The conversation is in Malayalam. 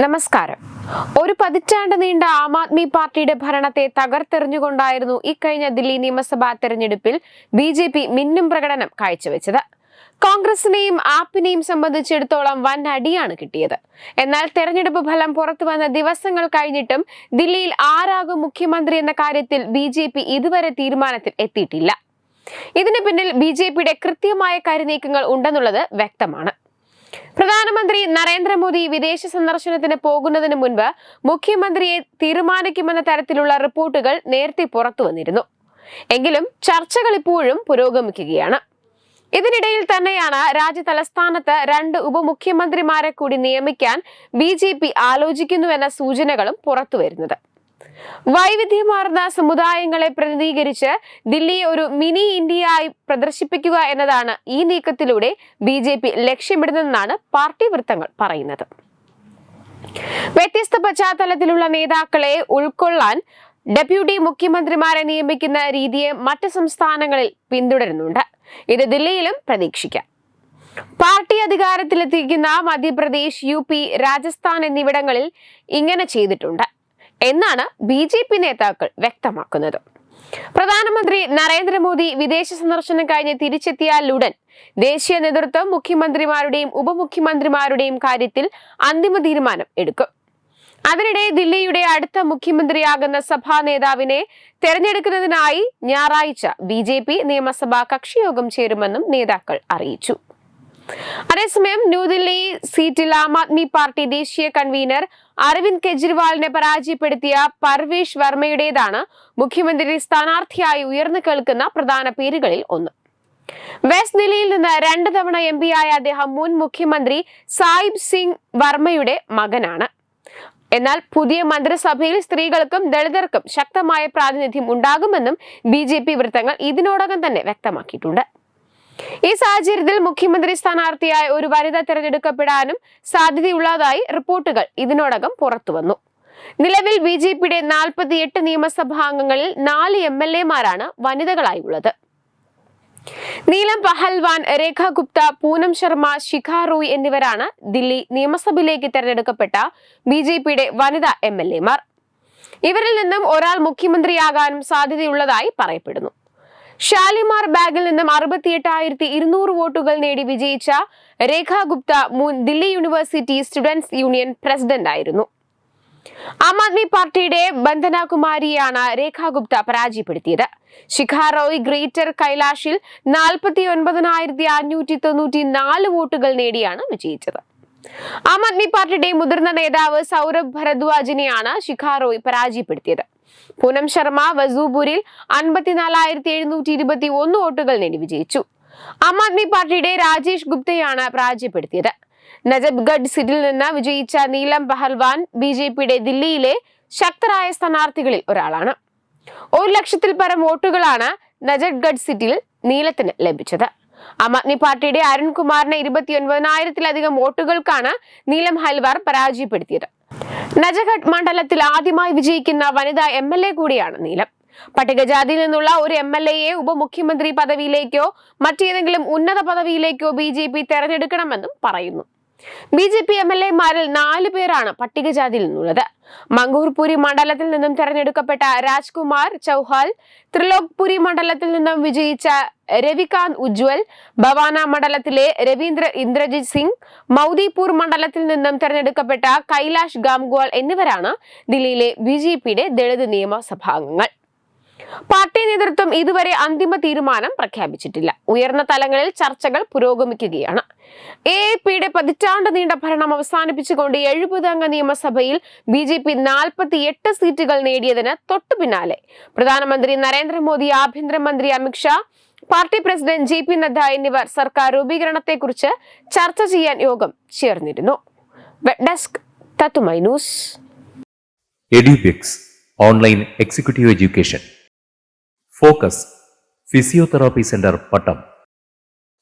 നമസ്കാരം. ഒരു പതിറ്റാണ്ട് നീണ്ട ആം ആദ്മി പാർട്ടിയുടെ ഭരണത്തെ തകർത്തെറിഞ്ഞുകൊണ്ടായിരുന്നു ഇക്കഴിഞ്ഞ ദില്ലി നിയമസഭാ തെരഞ്ഞെടുപ്പിൽ ബി ജെ പി മിന്നും പ്രകടനം കാഴ്ചവെച്ചത്. കോൺഗ്രസിനെയും ആപ്പിനെയും സംബന്ധിച്ചിടത്തോളം വൻ അടിയാണ് കിട്ടിയത്. എന്നാൽ തെരഞ്ഞെടുപ്പ് ഫലം പുറത്തു വന്ന ദിവസങ്ങൾ കഴിഞ്ഞിട്ടും ദില്ലിയിൽ ആരാകും മുഖ്യമന്ത്രി എന്ന കാര്യത്തിൽ ബി ഇതുവരെ തീരുമാനത്തിൽ എത്തിയിട്ടില്ല. ഇതിന് പിന്നിൽ ബി കൃത്യമായ കരുനീക്കങ്ങൾ ഉണ്ടെന്നുള്ളത് വ്യക്തമാണ്. പ്രധാനമന്ത്രി നരേന്ദ്രമോദി വിദേശ സന്ദർശനത്തിന് പോകുന്നതിന് മുൻപ് മുഖ്യമന്ത്രിയെ തീരുമാനിക്കുമെന്ന തരത്തിലുള്ള റിപ്പോർട്ടുകൾ നേരത്തെ പുറത്തുവന്നിരുന്നു എങ്കിലും ചർച്ചകൾ ഇപ്പോഴും പുരോഗമിക്കുകയാണ്. ഇതിനിടയിൽ തന്നെയാണ് രാജ്യ തലസ്ഥാനത്ത് രണ്ട് ഉപമുഖ്യമന്ത്രിമാരെ കൂടി നിയമിക്കാൻ ബി ജെ പി ആലോചിക്കുന്നുവെന്ന സൂചനകളും പുറത്തുവരുന്നത് വൈവിധ്യമാർന്ന സമുദായങ്ങളെ പ്രതിനിധീകരിച്ച് ദില്ലിയെ ഒരു മിനി ഇന്ത്യയായി പ്രദർശിപ്പിക്കുക എന്നതാണ് ഈ നീക്കത്തിലൂടെ ബി ജെ പി ലക്ഷ്യമിടുന്നതെന്നാണ് പാർട്ടി വൃത്തങ്ങൾ പറയുന്നത്. വ്യത്യസ്ത പശ്ചാത്തലത്തിലുള്ള നേതാക്കളെ ഉൾക്കൊള്ളാൻ ഡെപ്യൂട്ടി മുഖ്യമന്ത്രിമാരെ നിയമിക്കുന്ന രീതിയെ മറ്റ് സംസ്ഥാനങ്ങളിൽ പിന്തുടരുന്നുണ്ട്. ഇത് ദില്ലിയിലും പ്രതീക്ഷിക്കാം. പാർട്ടി അധികാരത്തിലെത്തിക്കുന്ന മധ്യപ്രദേശ് യു പി രാജസ്ഥാൻ എന്നിവിടങ്ങളിൽ ഇങ്ങനെ ചെയ്തിട്ടുണ്ട്. എന്നാണ് ബി ജെ പി നേതാക്കൾ വ്യക്തമാക്കുന്നത്. പ്രധാനമന്ത്രി നരേന്ദ്രമോദി വിദേശ സന്ദർശനം കഴിഞ്ഞ് തിരിച്ചെത്തിയാലുടൻ ദേശീയ നേതൃത്വം മുഖ്യമന്ത്രിമാരുടെയും ഉപമുഖ്യമന്ത്രിമാരുടെയും കാര്യത്തിൽ അന്തിമ തീരുമാനം എടുക്കും. അതിനിടെ ദില്ലിയുടെ അടുത്ത മുഖ്യമന്ത്രിയാകുന്ന സഭാ നേതാവിനെ തെരഞ്ഞെടുക്കുന്നതിനായി ഞായറാഴ്ച ബി ജെ പി നിയമസഭാ കക്ഷിയോഗം ചേരുമെന്നും നേതാക്കൾ അറിയിച്ചു. അതേസമയം ന്യൂഡൽഹി സീറ്റിൽ ആം ആദ്മി പാർട്ടി ദേശീയ കൺവീനർ അരവിന്ദ് കെജ്രിവാളിനെ പരാജയപ്പെടുത്തിയ പർവേഷ് വർമ്മയുടേതാണ് മുഖ്യമന്ത്രി സ്ഥാനാർത്ഥിയായി ഉയർന്നു കേൾക്കുന്ന പ്രധാന പേരുകളിൽ ഒന്ന്. വെസ്റ്റ് ദില്ലിയിൽ നിന്ന് രണ്ട് തവണ എം ആയ അദ്ദേഹം മുൻ മുഖ്യമന്ത്രി സായിബ് സിംഗ് വർമ്മയുടെ മകനാണ്. എന്നാൽ പുതിയ മന്ത്രിസഭയിൽ സ്ത്രീകൾക്കും ദളിതർക്കും ശക്തമായ പ്രാതിനിധ്യം ഉണ്ടാകുമെന്നും ബി വൃത്തങ്ങൾ ഇതിനോടകം തന്നെ വ്യക്തമാക്കിയിട്ടുണ്ട്. ഈ സാഹചര്യത്തിൽ മുഖ്യമന്ത്രി സ്ഥാനാർത്ഥിയായ ഒരു വനിത തിരഞ്ഞെടുക്കപ്പെടാനും സാധ്യതയുള്ളതായി റിപ്പോർട്ടുകൾ ഇതിനോടകം പുറത്തുവന്നു. നിലവിൽ ബി ജെ പിയുടെ നാൽപ്പത്തിയെട്ട് നിയമസഭാ അംഗങ്ങളിൽ നാല് എം എൽ എമാരാണ് വനിതകളായി ഉള്ളത് നീലം പഹൽവാൻ രേഖ ഗുപ്ത പൂനം ശർമ്മ ശിഖ റോയ് എന്നിവരാണ് ദില്ലി നിയമസഭയിലേക്ക് തെരഞ്ഞെടുക്കപ്പെട്ട ബി ജെ പിയുടെ വനിതാ എം എൽ എമാർ ഇവരിൽ നിന്നും ഒരാൾ മുഖ്യമന്ത്രിയാകാനും സാധ്യതയുള്ളതായി പറയപ്പെടുന്നു. ഷാലിമാർ ബാഗിൽ നിന്നും അറുപത്തിയെട്ടായിരത്തി ഇരുന്നൂറ് വോട്ടുകൾ നേടി വിജയിച്ച രേഖ ഗുപ്ത മുൻ Delhi university students union president ആയിരുന്നു. ആം ആദ്മി പാർട്ടിയുടെ ബന്ധനകുമാരിയാണ് രേഖ ഗുപ്ത പരാജയപ്പെടുത്തിയത്. ശിഖാറോയ് ഗ്രേറ്റർ കൈലാഷിൽ നാൽപ്പത്തി ഒൻപതിനായിരത്തി അഞ്ഞൂറ്റി തൊണ്ണൂറ്റി നാല് വോട്ടുകൾ നേടിയാണ് വിജയിച്ചത്. ആം ആദ്മി പാർട്ടിയുടെ മുതിർന്ന നേതാവ് സൗരഭ് ഭരദ്വാജിനെയാണ് ശിഖാറോയ് പരാജയപ്പെടുത്തിയത്. പൂനം ശർമ്മ വസൂപൂരിൽ അൻപത്തിനാലായിരത്തി എഴുന്നൂറ്റി ഇരുപത്തി ഒന്ന് വോട്ടുകൾ നേടി വിജയിച്ചു. ആം ആദ്മി പാർട്ടിയുടെ രാജേഷ് ഗുപ്തയാണ് പരാജയപ്പെടുത്തിയത്. നജബ്ഗഡ് സീറ്റിൽ നിന്ന് വിജയിച്ച നീലം പഹൽവാൻ ബി ജെ പിയുടെ ദില്ലിയിലെ ശക്തരായ സ്ഥാനാർത്ഥികളിൽ ഒരാളാണ്. ഒരു ലക്ഷത്തിൽ പരം വോട്ടുകളാണ് നജബ്ഗഡ് സീറ്റിൽ നീലത്തിന് ലഭിച്ചത്. ആം ആദ്മി പാർട്ടിയുടെ അരുൺകുമാറിനെ ഇരുപത്തിയൊൻപതിനായിരത്തിലധികം വോട്ടുകൾക്കാണ് നീലം ഹൽവാർ പരാജയപ്പെടുത്തിയത്. നജഘട്ട് മണ്ഡലത്തിൽ ആദ്യമായി വിജയിക്കുന്ന വനിതാ എം എൽ എ കൂടിയാണ് നീലം. പട്ടികജാതിയിൽ നിന്നുള്ള ഒരു എം എൽ എയെ ഉപമുഖ്യമന്ത്രി പദവിയിലേക്കോ മറ്റേതെങ്കിലും ഉന്നത പദവിയിലേക്കോ ബി ജെ പി തെരഞ്ഞെടുക്കണമെന്നും പറയുന്നു. B J P M L എമാരിൽ നാല് പേരാണ് പട്ടികജാതിയിൽ നിന്നുള്ളത്. മംഗൂർപുരി മണ്ഡലത്തിൽ നിന്നും തെരഞ്ഞെടുക്കപ്പെട്ട രാജ്കുമാർ ചൗഹാൽ ത്രിലോക്പുരി മണ്ഡലത്തിൽ നിന്നും വിജയിച്ച രവികാന്ത് ഉജ്വൽ ഭവാന മണ്ഡലത്തിലെ രവീന്ദ്ര ഇന്ദ്രജിത് സിംഗ് മൗദിപൂർ മണ്ഡലത്തിൽ നിന്നും തെരഞ്ഞെടുക്കപ്പെട്ട കൈലാഷ് ഗാംഗ്വാൾ എന്നിവരാണ് ദില്ലിയിലെ ബി ജെ പിയുടെ ദളിത് നിയമസഭാംഗങ്ങൾ പാർട്ടി നേതൃത്വം ഇതുവരെ അന്തിമ തീരുമാനം പ്രഖ്യാപിച്ചിട്ടില്ല. ഉയർന്ന തലങ്ങളിൽ ചർച്ചകൾ പുരോഗമിക്കുകയാണ്. എ പിയുടെ പതിറ്റാണ്ട് നീണ്ട ഭരണം അവസാനിപ്പിച്ചുകൊണ്ട് എഴുപത് അംഗ നിയമസഭയിൽ ബി ജെ പി നാൽപ്പത്തി എട്ട് സീറ്റുകൾ നേടിയതിന് തൊട്ടു പിന്നാലെ. പ്രധാനമന്ത്രി നരേന്ദ്രമോദി ആഭ്യന്തരമന്ത്രി Amit Shah party president J P Nadda എന്നിവർ സർക്കാർ രൂപീകരണത്തെക്കുറിച്ച് ചർച്ച ചെയ്യാൻ യോഗം ചേർന്നിരുന്നു. Desk online executive education focus physiotherapy centre Pattom